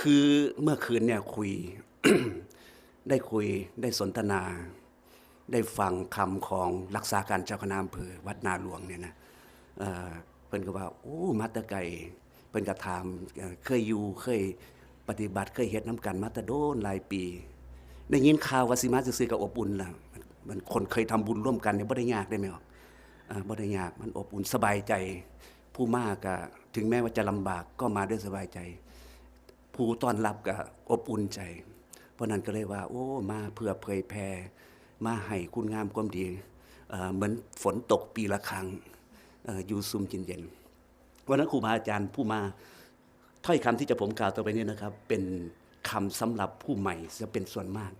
คือเมื่อคืนเนี่ยคุย ได้คุยได้สนทนา ได้ฟังคำของรักษาการเจ้าคณะอำเภอวัดนาหลวงเนี่ยนะเอ่อเพิ่นก็ว่าโอ้มาตะไก่เพิ่นก็ถามเเคยอยู่เคยปฏิบัติเคยเฮ็ดน้ำกันมาตะโดนหลายปีได้ยินข่าวว่าสิมาซื่อๆก็อบอุ่นล่ะมันคนเคยทำบุญร่วมกันเนี่ยบ่ได้ยากได้ไหมออกอ่าบ่ได้ยากมันอบอุ่นสบายใจ ผู้มากก็ถึงแม้ว่าจะลำบากก็มาด้วยสบายใจ ผู้ต้อนรับก็อบอุ่นใจ เพราะนั้นก็เลยว่า โอ้ มาเพื่อเผยแผ่มาให้คุณงามความดีเหมือนฝนตกปีละครั้งออยู่ซุ่มเย็นๆวันนั้นครูบาอาจารย์ผู้มาถ้อยคำที่จะผมกล่าวต่อไปนี้นะครับ เป็นคำสำหรับผู้ใหม่จะเป็นส่วนมาก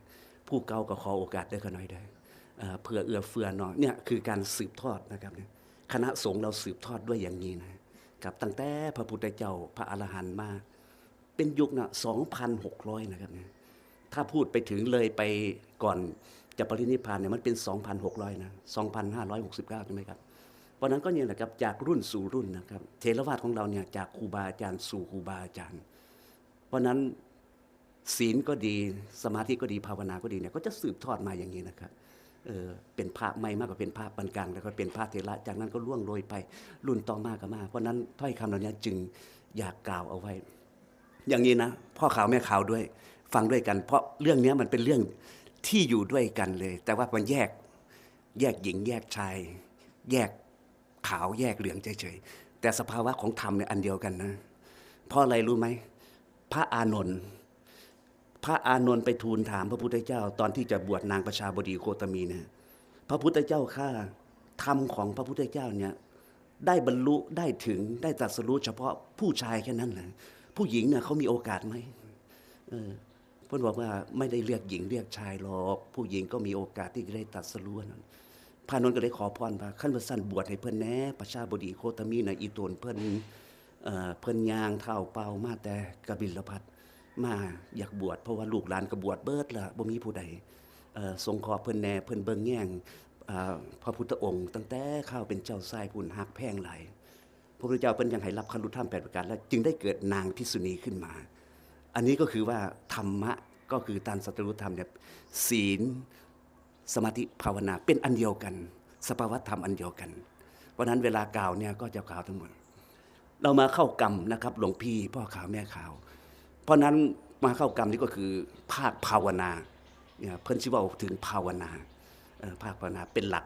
ผู้เก่าก็ขอโอกาสได้ก็น้อยได้เเพื่อเอื้อเฟือเนาะเนี่ยคือการสืบทอดนะครับเนี่ยคณะสงฆ์เราสืบทอดด้วยอย่างนี้นะกับตั้งแต่พระพุทธเจ้าพระอรหันต์มา เป็นยุคนะ2,600นะครับเนี่ยถ้าพูดไปถึงเลยไปก่อนจะปรินิพพานเนี่ยมันเป็น 2,600 นะ 2,569 ใช่ไหมครับเพราะนั้นก็เนี่ยแหละครับจากรุ่นสู่รุ่นนะครับเทรวาสของเราเนี่ยจากครูบาอาจารย์สู่ครูบาอาจารย์ เพราะนั้นศีลก็ดีสมาธิก็ดีภาวนาก็ดีเนี่ยก็จะสืบทอดมาอย่างนี้นะครับเออเป็นพระไม่มากกว่าเป็นพระปานกลางแล้วก็เป็นพระเทระจากนั้นก็ล่วงโรยไปรุ่นต่อมาก็มาเพราะนั้นถ้อยคำเหล่านี้จึงอยากกล่าวเอาไว้ อย่างนี้นะพ่อขาวแม่ขาวด้วย ฟังด้วยกัน เพราะเรื่องนี้มันเป็นเรื่องที่อยู่ด้วยกันเลย แต่ว่ามันแยกแยกหญิงแยกชาย แยกขาวแยกเหลืองเฉยๆแต่สภาวะของธรรมเนี่ยอันเดียวกันนะเพราะอะไรรู้ไหมพระอานนท์พระอานนท์ไปทูลถามพระพุทธเจ้า ตอนที่จะบวชนางประชาบดีโคตมีเนี่ยพระพุทธเจ้าข้าธรรมของพระพุทธเจ้าเนี่ยได้บรรลุได้ถึงได้ตรัสรู้เฉพาะผู้ชายแค่นั้นแหละ ผู้หญิงเนี่ยเขามีโอกาสไหมเออพื่อนบอกว่าไม่ได้เรียกหญิงเรียกชายหรอกผู้หญิงก็มีโอกาสที่จะได้ตรัสรู้นั้นพระนนท์ก็เลยขอพรพระขั้นว่าสั้นบวชให้เพิ่อนแน่ประชาบดีโคตมีนะอีตนเพิ่นเอ่อเพิ่อนยางเท้าเปล่ามาแต่กบิลพัทมาอยากบวชเพราะว่าลูกหลานก็บวชเบิดละบ่มีผู้ใดเออทรงขอเพิ่อนแน่เพิ่อนเบิงแย่งพระพุทธองค์ ตั้งแต่ข้าวเป็นเจ้าทรายพุ่นหักแพงหลาย พระพุทธเจ้าเพิ่นยังให้รับครุธรรมแปดประการแล้วจึงได้เกิดนางพิษุณีขึ้นมา อันนี้ก็คือว่าธรรมะก็คือตามสัตรุธรรมเนี่ยศีลสมาธิภาวนาเป็นอันเดียวกัน สภาวธรรมอันเดียวกัน เพราะนั้นเวลากล่าวเนี่ยก็จะกล่าวทั้งหมด เรามาเข้ากรรมนะครับ หลวงพี่พ่อขาวแม่ขาว เพราะนั้นมาเข้ากรรมนี่ก็คือภาคภาวนาเนี่ยเพิ่นชื่อว่าถึงภาวนาภาคภาวนาเป็นหลัก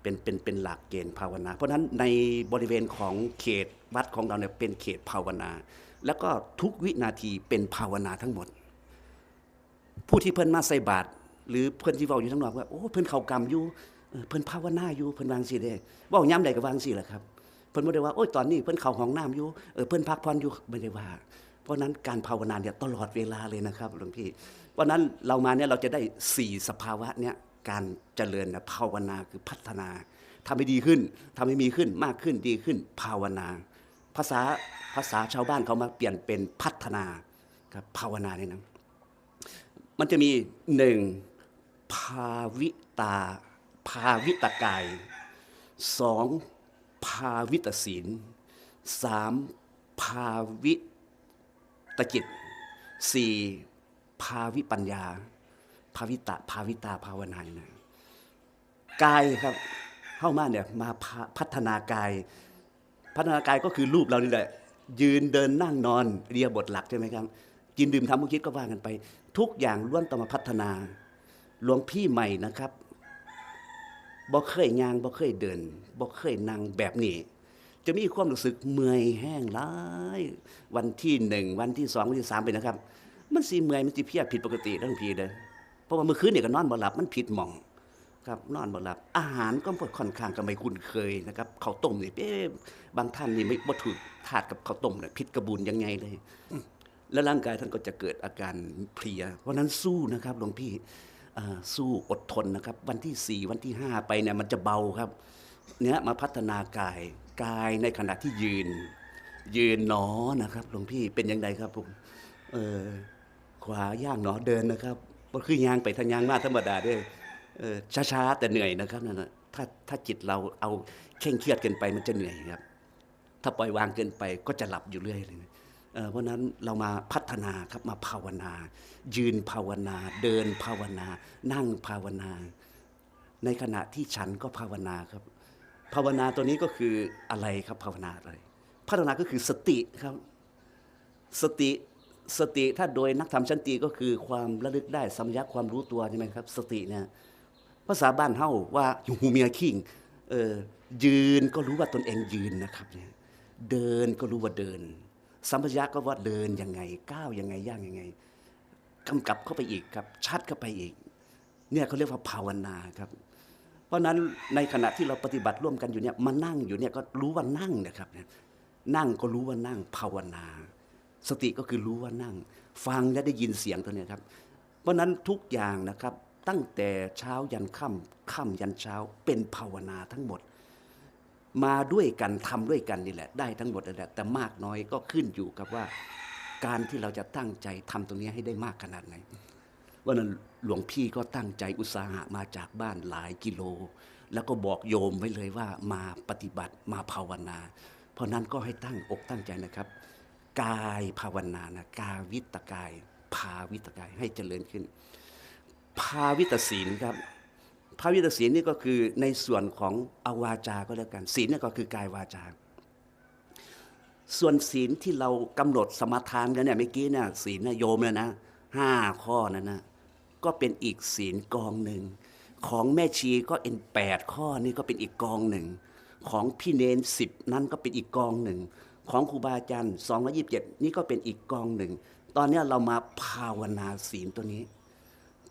เป็นเป็นเป็นหลักเกณฑ์ภาวนา เพราะฉะนั้นในบริเวณของเขตวัดของเราเนี่ยเป็นเขตภาวนา แล้วก็ทุกวินาทีเป็นภาวนาทั้งหมด ผู้ที่เพิ่นมาใส่บาตรหรือเพิ่นที่เว้าอยู่ทั้งนอกว่าโอ้เพิ่นเข้ากรรมอยู่เพิ่นภาวนาอยู่เพิ่นวางซี่เด้เว้าย้ำใดก็วางซี่แหละครับเพิ่นบ่ได้ว่าโอ้ยตอนนี้เพิ่นเข้าห้องน้ำอยู่เออเพิ่นพักผ่อนอยู่ไม่ได้ว่า เพราะนั้นการภาวนาเนี่ยตลอดเวลาเลยนะครับหลวงพี่เพราะนั้นเรามาเนี่ยเราจะได้สี่สภาวะเนี่ย การเจริญนะภาวนาคือพัฒนาทำให้ดีขึ้นทำให้มีขึ้นมากขึ้นดีขึ้น ภาวนา ภาษาภาษาชาวบ้านเขามาเปลี่ยนเป็นพัฒนาครับภาวนาเนี่ยนะมันจะมีหนึ่งภาวิตาภาวิตกายสองภาวิตศีลสามภาวิตจิตสี่ภาวิปัญญา ภาวิตะภาวิตาภาวนาเนี่ยนะกายครับเข้ามาเนี่ยมาพัฒนากาย พัฒนากายก็คือรูปเรานี่แหละ ยืนเดินนั่งนอนเรียบทหลักใช่ไหมครับกินดื่มทำมุคิดก็ว่ากันไป ทุกอย่างล้วนต้องมาพัฒนา หลวงพี่ใหม่นะครับบ่เคยยางบ่เคยเดินบ่เคยนั่งแบบนี้ จะมีความรู้สึกเมื่อยแห้งหลายวันที่หนึ่งวันที่สองวันที่สามไปนะครับ มันสีเมื่อยมันสีเพียผิดปกติทั้งพีเลย เพราะว่าเมื่อคืนเนี่ยก็นอนบ่หลับมันผิดหม่องครับนอนบ่หลับ อาหารก็ค่อนข้างก็ไม่คุ้นเคยนะครับข้าวต้มนี่เอ๊บางท่านนี่ไม่บ่ถูกทาดกับข้าวต้มเนี่ยผิดกระบุนยังไงเลย แล้วร่างกายท่านก็จะเกิดอาการเพลีย เพราะนั้นสู้นะครับหลวงพี่สู้อดทนนะครับ วันที่สี่วันที่ห้าไปเนี่ยมันจะเบาครับเนี่ยมาพัฒนากายกายในขณะที่ยืน ยืนหนอนะครับหลวงพี่เป็นยังไงครับผมเออขวาย่างหนอเดินนะครับ ก็คือยางไปทางย่างมาธรรมดาด้อเออช้าๆแต่เหนื่อยนะครับนั่นนะถ้าถ้าจิตเราเอาเคร่งเครียดเกินไปมันจะเหนื่อยครับ ถ้าปล่อยวางเกินไปก็จะหลับอยู่เรื่อยเลยนะเพราะฉะนั้นเรามาพัฒนาครับมาภาวนา ยืนภาวนา เดินภาวนา นั่งภาวนา ในขณะที่ฉันก็ภาวนาครับ ภาวนาตัวนี้ก็คืออะไรครับภาวนาอะไร ภาวนาก็คือสติครับ สติ สติถ้าโดยนักธรรมชั้นตีก็คือความระลึกได้สัมยักความรู้ตัวใช่ไหมครับ สติเนี่ยภาษาบ้านเฮาว่าหูเมียขิงเออยืนก็รู้ว่าตนเองยืนนะครับเนี่ยเดินก็รู้ว่าเดิน สัมปชัญญะก็ว่าเดินยังไงก้าวยังไงย่างยังไงกำกับเข้าไปอีกครับชัดเข้าไปอีก เนี่ยเขาเรียกว่าภาวนาครับ เพราะฉะนั้นในขณะที่เราปฏิบัติร่วมกันอยู่เนี่ยมานั่งอยู่เนี่ยก็รู้ว่านั่งนะครับนั่งก็รู้ว่านั่งภาวนา สติก็คือรู้ว่านั่ง ฟังและได้ยินเสียงตัวเนี้ครับ เพราะฉะนั้นทุกอย่างนะครับตั้งแต่เช้ายันค่ำค่ำยันเช้าเป็นภาวนาทั้งหมด มาด้วยกันทำด้วยกันนี่แหละ ได้ทั้งหมดนั่นแหละแต่มากน้อยก็ขึ้นอยู่กับว่า การที่เราจะตั้งใจทำตรงนี้ให้ได้มากขนาดไหนวันนั้นหลวงพี่ก็ตั้งใจอุตสาหะมาจากบ้านหลายกิโล แล้วก็บอกโยมไว้เลยว่ามาปฏิบัติมาภาวนา เพราะนั้นก็ให้ตั้งอกตั้งใจนะครับ กายภาวนานะกาวิตกาย ภาวิตกายให้เจริญขึ้น ภาวิตศีลครับภาวิตศีลนี่ก็คือในส่วนของอวาจาก็แล้วกันศีลนี่ก็คือกายวาจาส่วนศีลที่เรากำหนดสมาทานกันเนี่ยเมื่อกี้เนี่ยศีลนะโยมเนี่ยนะห้าข้อนั้นนะก็เป็นอีกศีลกองหนึ่ง ของแม่ชีก็เป็นแปดข้อนี่ก็เป็นอีกกองหนึ่ง ของพี่เนนสิบนั้นก็เป็นอีกกองหนึ่ง ของครูบาอาจารย์สองยี่สิบเจ็ดนี่ก็เป็นอีกกองหนึ่ง ตอนนี้เรามาภาวนาศีลตัวนี้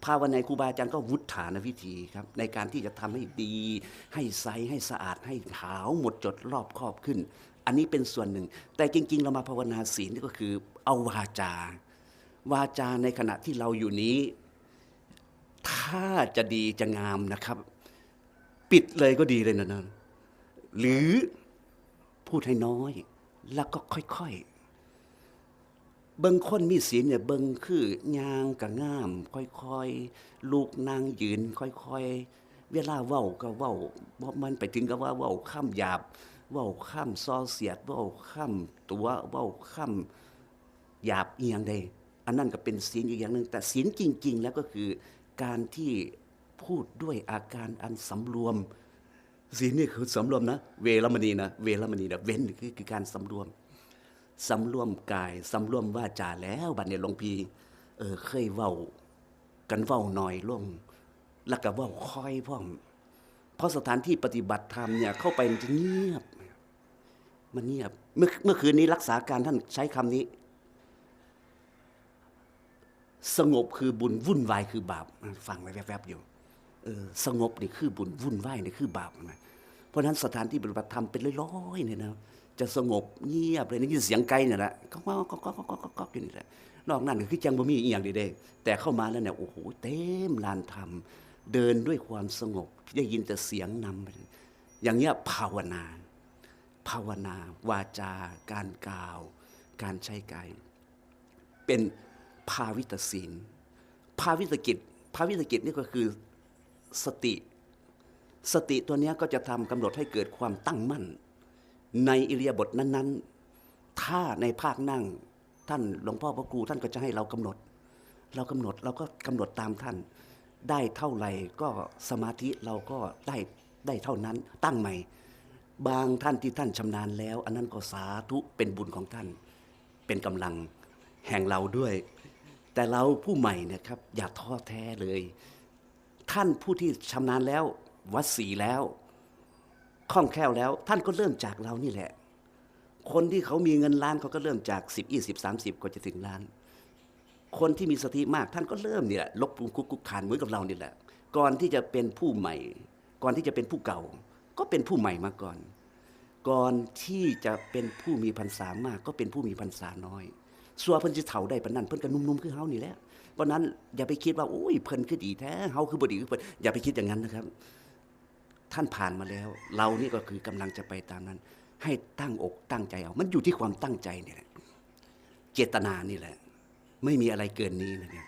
ภาวนาครูบาอาจารย์ก็วุฒานวิธีครับ ในการที่จะทำให้ดี ให้ใสให้สะอาดให้ขาวหมดจดรอบครอบขึ้น อันนี้เป็นส่วนหนึ่ง แต่จริง ๆ เรามาภาวนาศีลนี่ก็คือเอาวาจา วาจาในขณะที่เราอยู่นี้ ถ้าจะดีจะงามนะครับ ปิดเลยก็ดีเลยนะนะหรือพูดให้น้อย แล้วก็ค่อยๆ เบิงคนมีศีลเนี่ยเบิงคือย่างกะง่าม ค่อยๆ ลูกนางยืน ค่อยๆ เวลาเว้าก็เว้าบ่มันไปถึงกับว่าเว้าข้ามหยาบ เว้าข้ามซอเสียด เว้าข้ามตัว เว้าข้ามหยาบเอียงใดอันนั้นก็เป็นศีลอีกอย่างหนึ่งแต่ศีลจริง ๆ แล้วก็คือการที่พูดด้วยอาการอันสำรวม ศีลนี่คือสำรวมนะ เวรมณีนะเวรมณีนะเว้นคือคือการสำรวมสำรวมกายสำรวมว่าจาแล้วบัดเนี่ยหลวงพี่เออเคยเว้า กันเว้าหน่อยลง แล้วก็เว้าค่อยพร้อมเพราะสถานที่ปฏิบัติธรรมเนี่ยเข้าไปมันจะเงียบ มันเงียบ เมื่อเมื่อคืนนี้รักษาการท่านใช้คำนี้ สงบคือบุญวุ่นวายคือบาปฟังไว้แวบๆอยู่ สงบนี่คือบุญวุ่นวายนี่คือบาปนะเพราะฉะนั้นสถานที่ปฏิบัติธรรมเป็นร้อยๆเนี่ยนะจะสงบเงียบเลยนี่ยินเสียงไกลเนี่ยแหละก็ก็ก็ก็ก็ก็ก็อยู่นี่แหละนอกนั้นก็คือจังบ่มีอีหยังใดๆแต่เข้ามาแล้วเนี่ยโอ้โหเต็มลานธรรม เดินด้วยความสงบได้ยินแต่เสียงนำไปอย่างเงี้ยภาวนา ภาวนาวาจา การกล่าว การใช้กายเป็นภาวิตศีลภาวิตกิจภาวิตกิจนี่ก็คือ สติ สติตัวนี้ก็จะทำกำหนดให้เกิดความตั้งมั่น ในอิริยาบถนั้น ๆ ถ้าในภาคนั่งท่านหลวงพ่อพระครูท่านก็จะให้เรากำหนด เรากำหนดเราก็กำหนดตามท่าน ได้เท่าไหร่ก็สมาธิเราก็ได้ได้เท่านั้นตั้งใหม่ บางท่านที่ท่านชำนาญแล้ว อันนั้นก็สาธุเป็นบุญของท่าน เป็นกำลังแห่งเราด้วย แต่เราผู้ใหม่นะครับ อย่าท้อแท้เลย ท่านผู้ที่ชำนาญแล้ว วัดสีแล้วคล่องแคล่วแล้ว ท่านก็เริ่มจากเรานี่แหละ คนที่เขามีเงินล้านเขาก็เริ่มจากสิบยี่สิบสามสิบก็จะถึงล้าน คนที่มีสติมากท่านก็เริ่มนี่แหละลบปรุงคุกคุกคานเหมือนกับเรานี่แหละ ก่อนที่จะเป็นผู้ใหม่ ก่อนที่จะเป็นผู้เก่า ก็เป็นผู้ใหม่มาก่อน ก่อนที่จะเป็นผู้มีพรรษามาก ก็เป็นผู้มีพรรษาน้อย สัวเพิ่นสิเฒ่าได้ปานนั้นเพิ่นก็หนุ่มๆคือเฮานี่แหละเพราะนั้นอย่าไปคิดว่าโอ้ยเพิ่นคือดีแท้เฮาคือบ่ดีคือเพิ่นอย่าไปคิดอย่างนั้นนะครับ ท่านผ่านมาแล้ว เรานี่ก็คือกำลังจะไปตามนั้น ให้ตั้งอกตั้งใจเอา มันอยู่ที่ความตั้งใจนี่แหละเจตนานี่แหละ ไม่มีอะไรเกินนี้นะครับ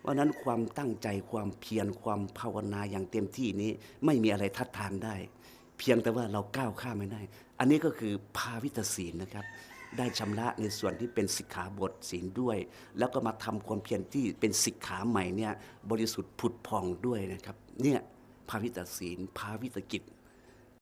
เพราะฉะนั้นความตั้งใจความเพียรความภาวนาอย่างเต็มที่นี้ ไม่มีอะไรทัดทานได้ เพียงแต่ว่าเราก้าวข้ามไม่ได้ อันนี้ก็คือภาวิตศีลนะครับ ได้ชำระในส่วนที่เป็นสิกขาบทศีลด้วย แล้วก็มาทำความเพียรที่เป็นสิกขาใหม่เนี่ยบริสุทธิ์ผุดพองด้วยนะครับเนี่ยภาวิตศีลภาวิตกิจ